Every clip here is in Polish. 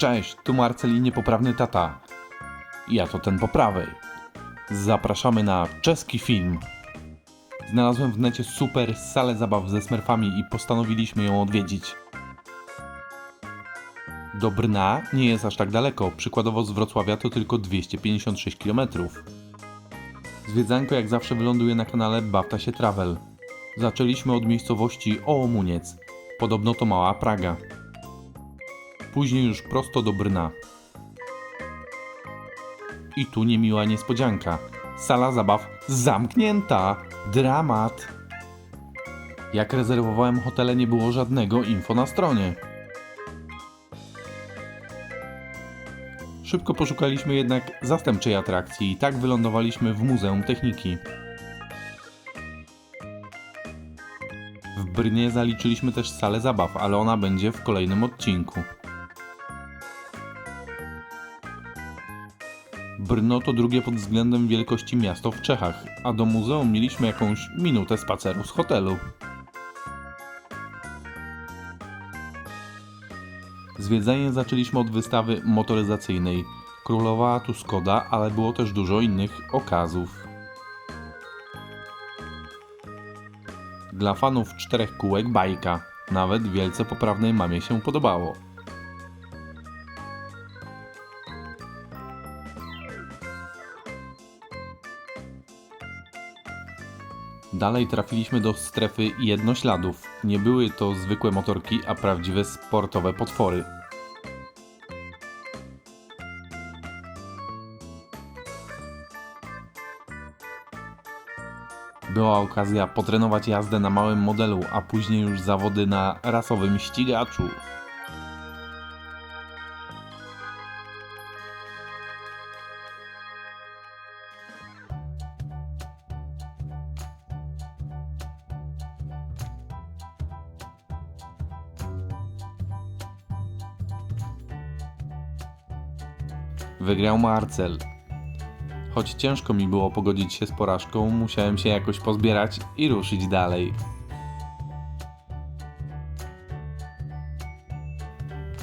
Cześć, tu Marcel i niepoprawny tata. Ja to ten po prawej. Zapraszamy na czeski film. Znalazłem w necie super salę zabaw ze smurfami i postanowiliśmy ją odwiedzić. Do Brna nie jest aż tak daleko, przykładowo z Wrocławia to tylko 256 km. Zwiedzanko jak zawsze wyląduje na kanale Bawta się Travel. Zaczęliśmy od miejscowości Ołomuniec. Podobno to mała Praga. Później już prosto do Brna. I tu niemiła niespodzianka. Sala zabaw zamknięta. Dramat. Jak rezerwowałem hotele, nie było żadnego info na stronie. Szybko poszukaliśmy jednak zastępczej atrakcji i tak wylądowaliśmy w Muzeum Techniki. W Brnie zaliczyliśmy też salę zabaw, ale ona będzie w kolejnym odcinku. Brno to drugie pod względem wielkości miasto w Czechach, a do muzeum mieliśmy jakąś minutę spaceru z hotelu. Zwiedzanie zaczęliśmy od wystawy motoryzacyjnej. Królowała tu Skoda, ale było też dużo innych okazów. Dla fanów czterech kółek bajka. Nawet wielce poprawnej mamie się podobało. Dalej trafiliśmy do strefy jednośladów. Nie były to zwykłe motorki, a prawdziwe sportowe potwory. Była okazja potrenować jazdę na małym modelu, a później już zawody na rasowym ścigaczu. Wygrał Marcel. Choć ciężko mi było pogodzić się z porażką, musiałem się jakoś pozbierać i ruszyć dalej.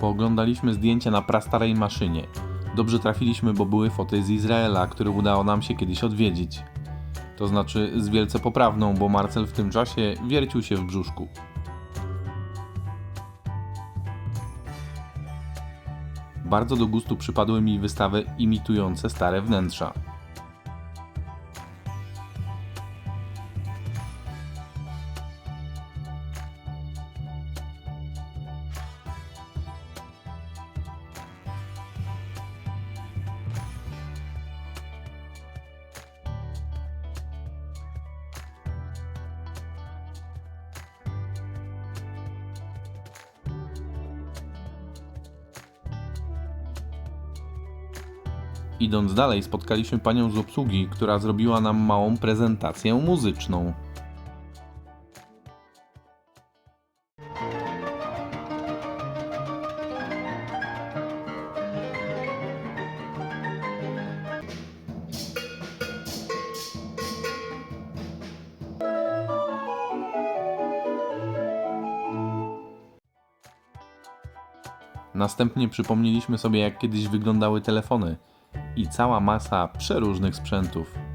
Pooglądaliśmy zdjęcia na prastarej maszynie. Dobrze trafiliśmy, bo były foty z Izraela, które udało nam się kiedyś odwiedzić. To znaczy z wielce poprawną, bo Marcel w tym czasie wiercił się w brzuszku. Bardzo do gustu przypadły mi wystawy imitujące stare wnętrza. Idąc dalej, spotkaliśmy panią z obsługi, która zrobiła nam małą prezentację muzyczną. Następnie przypomnieliśmy sobie, jak kiedyś wyglądały telefony i cała masa przeróżnych sprzętów.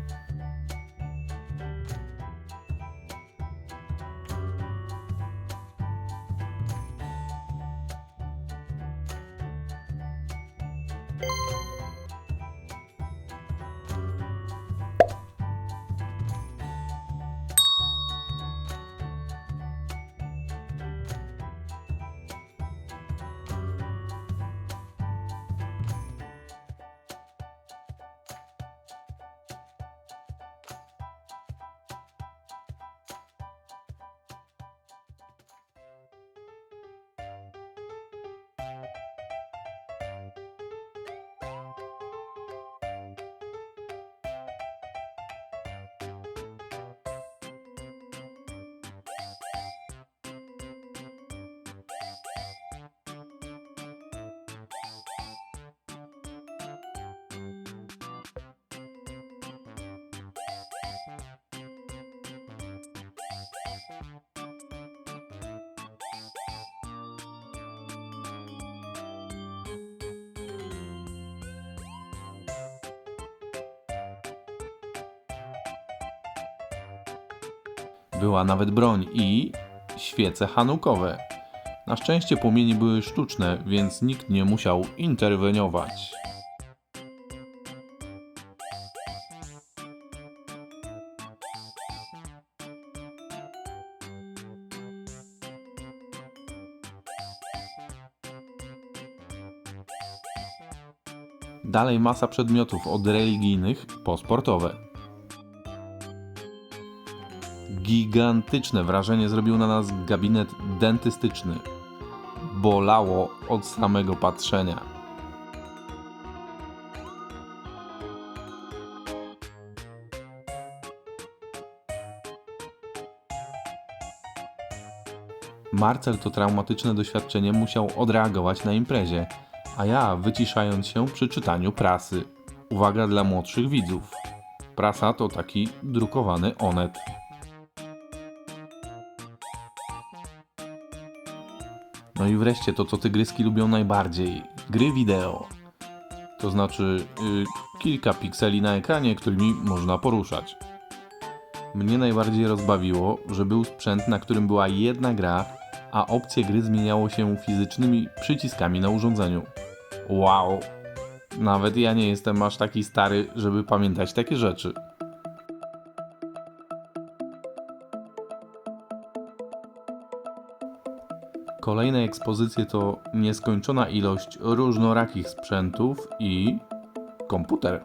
Była nawet broń i świece hanukowe. Na szczęście płomienie były sztuczne, więc nikt nie musiał interweniować. Dalej masa przedmiotów od religijnych po sportowe. Gigantyczne wrażenie zrobił na nas gabinet dentystyczny. Bolało od samego patrzenia. Marcel to traumatyczne doświadczenie musiał odreagować na imprezie, a ja wyciszając się przy czytaniu prasy. Uwaga dla młodszych widzów. Prasa to taki drukowany onet. No i wreszcie to, co tygryski lubią najbardziej. Gry wideo. To znaczy y, kilka pikseli na ekranie, którymi można poruszać. Mnie najbardziej rozbawiło, że był sprzęt, na którym była jedna gra, a opcje gry zmieniało się fizycznymi przyciskami na urządzeniu. Wow! Nawet ja nie jestem aż taki stary, żeby pamiętać takie rzeczy. Kolejne ekspozycje to nieskończona ilość różnorakich sprzętów i komputer.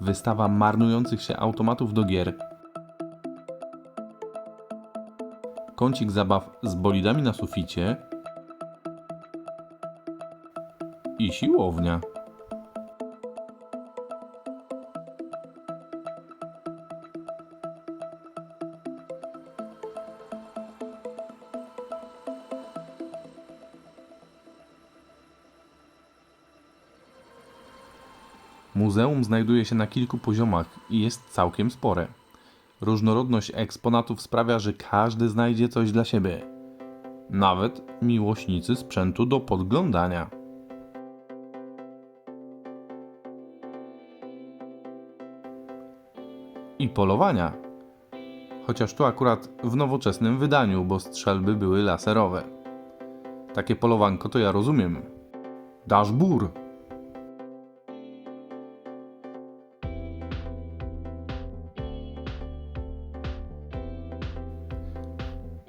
Wystawa marnujących się automatów do gier. Kącik zabaw z bolidami na suficie. I siłownia. Muzeum znajduje się na kilku poziomach i jest całkiem spore. Różnorodność eksponatów sprawia, że każdy znajdzie coś dla siebie. Nawet miłośnicy sprzętu do podglądania. I polowania. Chociaż tu akurat w nowoczesnym wydaniu, bo strzelby były laserowe. Takie polowanko to ja rozumiem. Dasz bur.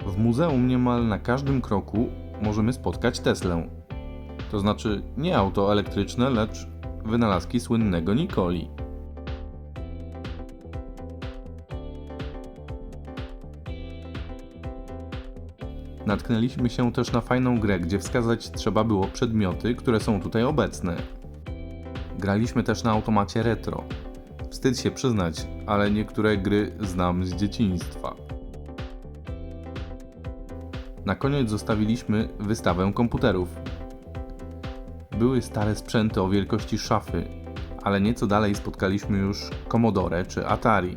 W muzeum niemal na każdym kroku możemy spotkać Teslę. To znaczy nie auto elektryczne, lecz wynalazki słynnego Nikoli. Natknęliśmy się też na fajną grę, gdzie wskazać trzeba było przedmioty, które są tutaj obecne. Graliśmy też na automacie retro. Wstyd się przyznać, ale niektóre gry znam z dzieciństwa. Na koniec zostawiliśmy wystawę komputerów. Były stare sprzęty o wielkości szafy, ale nieco dalej spotkaliśmy już Commodore czy Atari.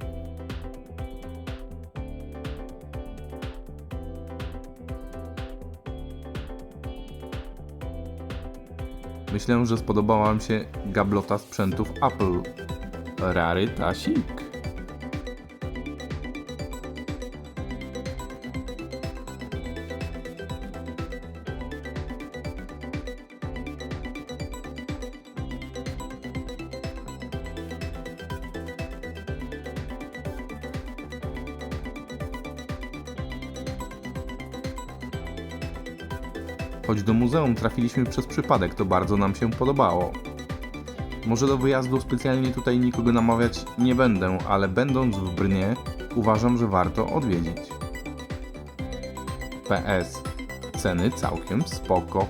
Myślę, że spodobała Wam się gablota sprzętów Apple. Rarytasik. Choć do muzeum trafiliśmy przez przypadek, to bardzo nam się podobało. Może do wyjazdu specjalnie tutaj nikogo namawiać nie będę, ale będąc w Brnie, uważam, że warto odwiedzić. PS. Ceny całkiem spoko.